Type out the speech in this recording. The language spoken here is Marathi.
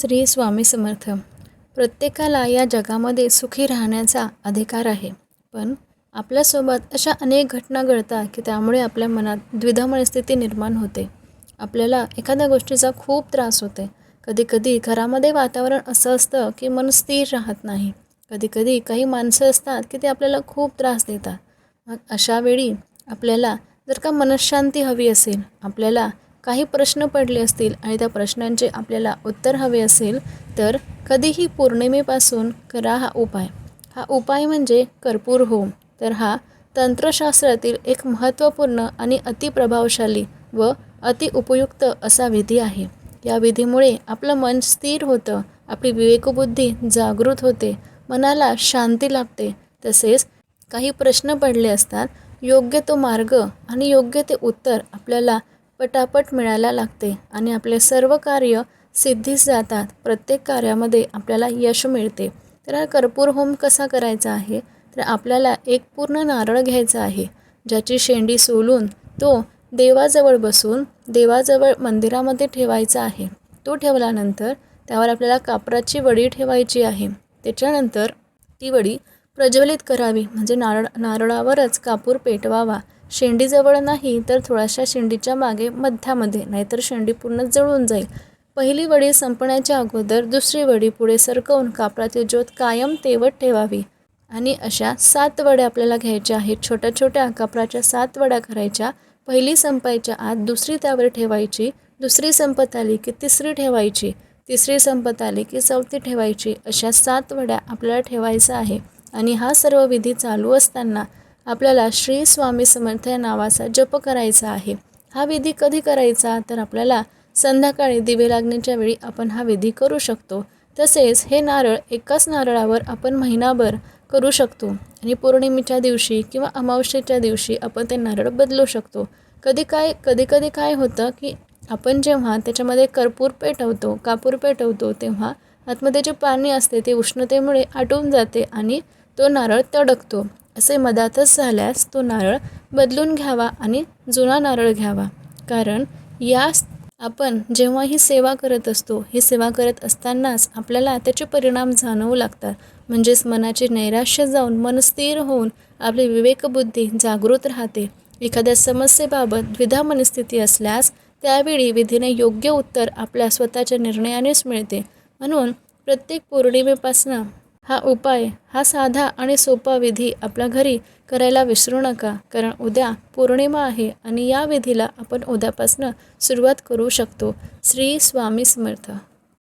श्री स्वामी समर्थ. प्रत्येकाला या जगामध्ये सुखी राहण्याचा अधिकार आहे. पण आपल्यासोबत अशा अनेक घटना घडतात की त्यामुळे आपल्या मनात द्विधा मनस्थिती निर्माण होते. आपल्याला एखाद्या गोष्टीचा खूप त्रास होते. कधीकधी घरामध्ये वातावरण असं असतं की मन स्थिर राहत नाही. कधीकधी काही माणसं असतात की ते आपल्याला खूप त्रास देतात. मग अशावेळी आपल्याला जर का मनशांती हवी असेल आपल्याला काही प्रश्न पडले असतील आणि त्या प्रश्नांचे आपल्याला उत्तर हवे असेल तर कधीही पौर्णिमेपासून करा हा उपाय. हा उपाय म्हणजे कर्पूर होम. तर हा तंत्रशास्त्रातील एक महत्त्वपूर्ण आणि अतिप्रभावशाली व अतिउपयुक्त असा विधी आहे. या विधीमुळे आपलं मन स्थिर होतं आपली विवेकबुद्धी जागृत होते मनाला शांती लाभते. तसेच काही प्रश्न पडले असतात योग्य तो मार्ग आणि योग्य ते उत्तर आपल्याला पटापट मिळायला लागते आणि आपले सर्व कार्य सिद्धीस जातात. प्रत्येक कार्यामध्ये आपल्याला यश मिळते. तर हा कर्पूर होम कसा करायचा आहे? तर आपल्याला एक पूर्ण नारळ घ्यायचा आहे ज्याची शेंडी सोलून तो देवाजवळ बसून देवाजवळ मंदिरामध्ये ठेवायचा आहे. तो ठेवल्यानंतर त्यावर आपल्याला कापराची वडी ठेवायची आहे. त्याच्यानंतर ती वडी प्रज्वलित करावी म्हणजे नारळ नारळावरच कापूर पेटवावा. शेंडीजवळ नाही तर थोड्याशा शेंडीच्या मागे मध्यामध्ये नाहीतर शेंडी पूर्ण जळून जाईल. पहिली वडी संपण्याच्या अगोदर दुसरी वडी पुढे सरकवून कापडाची ज्योत कायम तेवत ठेवावी. आणि अशा सात वड्या आपल्याला घ्यायच्या आहेत. छोट्या छोट्या कापराच्या सात वड्या करायच्या. पहिली संपायच्या आत दुसरी त्यावर ठेवायची. दुसरी संपत आली की तिसरी ठेवायची. तिसरी संपत आली की चौथी ठेवायची. अशा सात वड्या आपल्याला ठेवायचं आहे. आणि हा सर्व विधी चालू असताना आपल्याला श्री स्वामी समर्थ या नावाचा जप करायचा आहे. हा विधी कधी करायचा? तर आपल्याला संध्याकाळी दिवे लागण्याच्या वेळी आपण हा विधी करू शकतो. तसेच हे नारळ एकाच नारळावर आपण महिनाभर करू शकतो. आणि पौर्णिमेच्या दिवशी किंवा अमावस्येच्या दिवशी आपण ते नारळ बदलू शकतो. कधी काय कधी कधी काय होतं की आपण जेव्हा त्याच्यामध्ये कर्पूर पेटवतो कापूर पेटवतो तेव्हा आतमध्ये जे पाणी असते ते उष्णतेमुळे आटून जाते आणि तो नारळ तडकतो. असे मधातच झाल्यास तो नारळ बदलून घ्यावा आणि जुना नारळ घ्यावा. कारण या आपण जेव्हा ही सेवा करत असतो ही सेवा करत असतानाच आपल्याला त्याचे परिणाम जाणवू लागतात. म्हणजेच मनाचे नैराश्य जाऊन मन स्थिर होऊन आपली विवेकबुद्धी जागृत राहते. एखाद्या समस्येबाबत द्विधा मनस्थिती असल्यास त्यावेळी विधीने योग्य उत्तर आपल्या स्वतःच्या निर्णयानेच मिळते. म्हणून प्रत्येक पौर्णिमेपासनं हा उपाय हा साधा आणि सोपा विधी आपल्या घरी करायला विसरू नका. कारण उद्या पौर्णिमा आहे आणि या विधीला आपण उद्यापासनं सुरुवात करू शकतो. श्री स्वामी समर्थ.